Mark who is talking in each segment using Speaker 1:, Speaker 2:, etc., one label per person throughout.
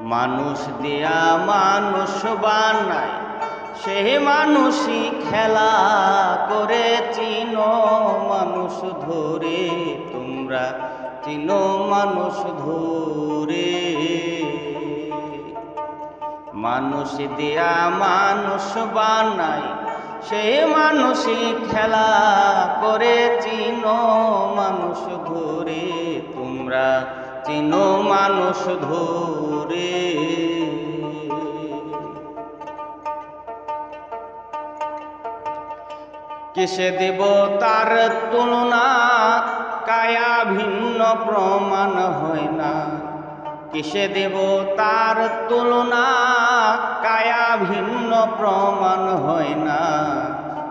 Speaker 1: মানুষ দিয়া মানুষ বানায়। সেই মানুষই খেলা করে চিনো মানুষ ধরে, তোমরা চিনো মানুষ ধরে। মানুষ দিয়া মানুষ বানায় সেই মানুষই খেলা করে চিনো মানুষ ধরে, তোমরা চিনো মানুষ ধরে। কিসে দেব তার তুলনা? কায়া ভিন্ন প্রমাণ হয় না। কিসে দেব তার তুলনা? কায়া ভিন্ন প্রমাণ হয় না।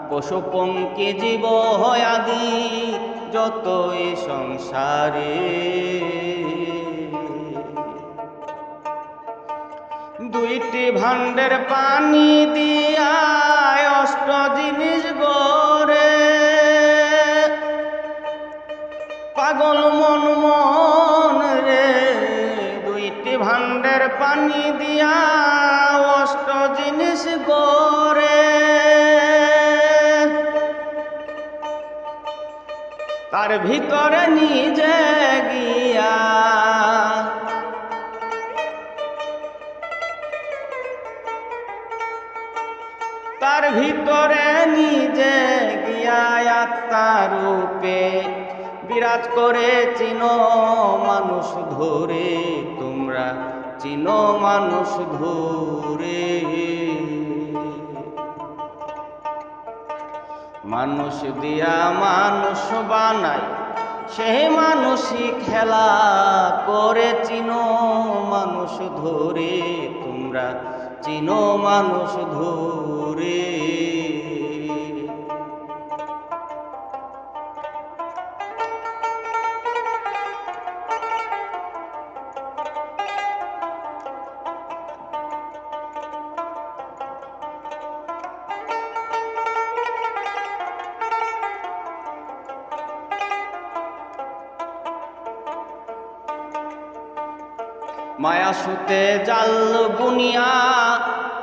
Speaker 1: পশু পঙ্কি জীব হয় আদি, যতই সংসারে। দুইটি ভাণ্ডের পানি দিয়া অষ্ট জিনিস গড়ে। পাগল মন মন রে, দুইটি ভাণ্ডের পানি দিয়া অষ্ট জিনিস গড়ে। তার ভিতরে নিজে গিয়া ভিতরে নিজে গিয়া আত্মার রূপে বিরাজ করে, চিনো মানুষ ধরে, তোমরা চিনো মানুষ ধরে। মানুষ দিয়া মানুষ বানাই সেই মানুষই খেলা করে, চিনো মানুষ ধরে, তোমরা চিনো মানুষ ধরে মায়া সুতে জাল বুনিয়া,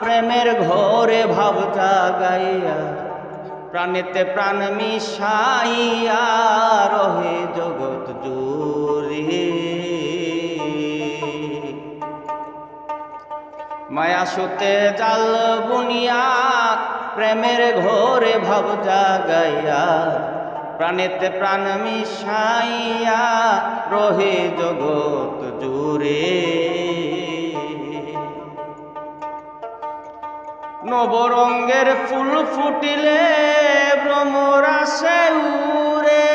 Speaker 1: প্রেমের ঘরে ভাব জাগাইয়া প্রাণেতে প্রাণ মিশাইয়া রহে জগৎ জোরে মায়া সুতে জাল বুনিয়া, প্রেমের ঘরে ভাব জাগাইয়া প্রাণেতে প্রাণ মিশাইয়া রহে জগৎ জুড়ে। নবরঙ্গের ফুল ফুটিলে ভ্রমরা সে উড়ে।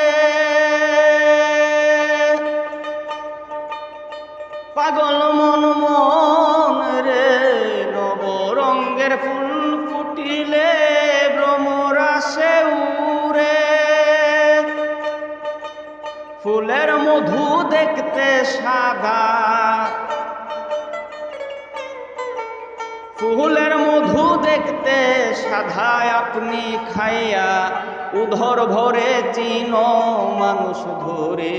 Speaker 1: পাগল মন মন রে, নবরঙ্গের ফুল দেখতে সাদা। ফুলের মধু দেখতে সাধায় আপনি খাইয়া, উধর ভরে চিনো মানুষ ধরে,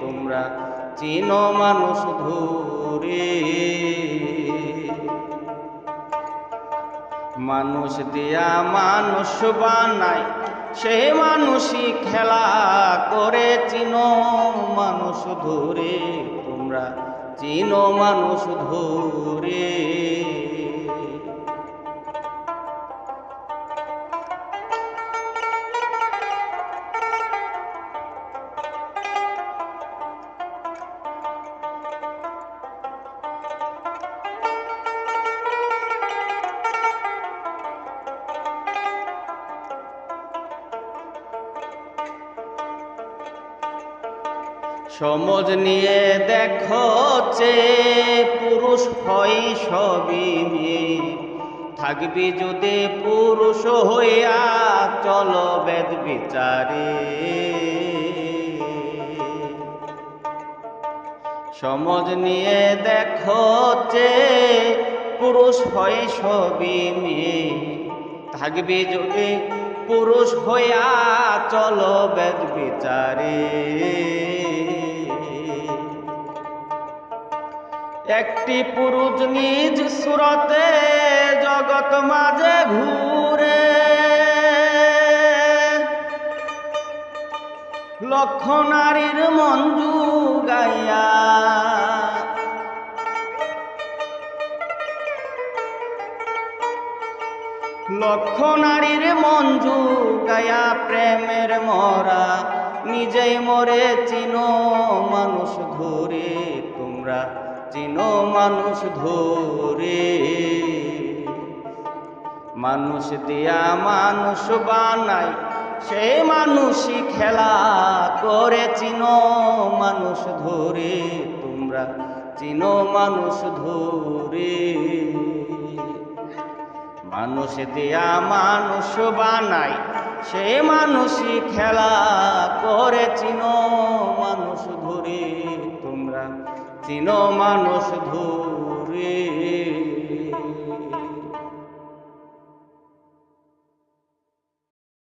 Speaker 1: তোমরা চিনো মানুষ ধরে। মানুষ দিয়া মানুষ বানায় সে মানুষই খেলা করে চিনো মানুষ ধরে তোমরা চিনো মানুষ ধরে। সমজ নিয়ে দেখো যে পুরুষ হয় সবই থাকবি যদি পুরুষ হইয়া চল বেদ বিচারে। সমজ নিয়ে দেখো যে পুরুষ হয় সবই থাকবি যদি পুরুষ হইয়া চলো বেদ বিচারে। একটি পুরুষ নিজ সুরতে জগৎ মাঝে ঘুরে। লক্ষ নারীর মঞ্জু গাইয়া লক্ষ নারীর মঞ্জু গায়া প্রেমের মরা, নিজেই মরে চিনো মানুষ ধরে তোমরা। চিনো মানুষ ধরে। মানুষ দিয়া মানুষ বানাই সেই মানুষই খেলা করে। চিনো মানুষ ধরে, তোমরা চিনো মানুষ ধরে। মানুষ দিয়া মানুষ বানাই, সে মানুষই খেলা করে। চিনো মানুষ ধরে, তোমরা চিনো মানুষ ধরে।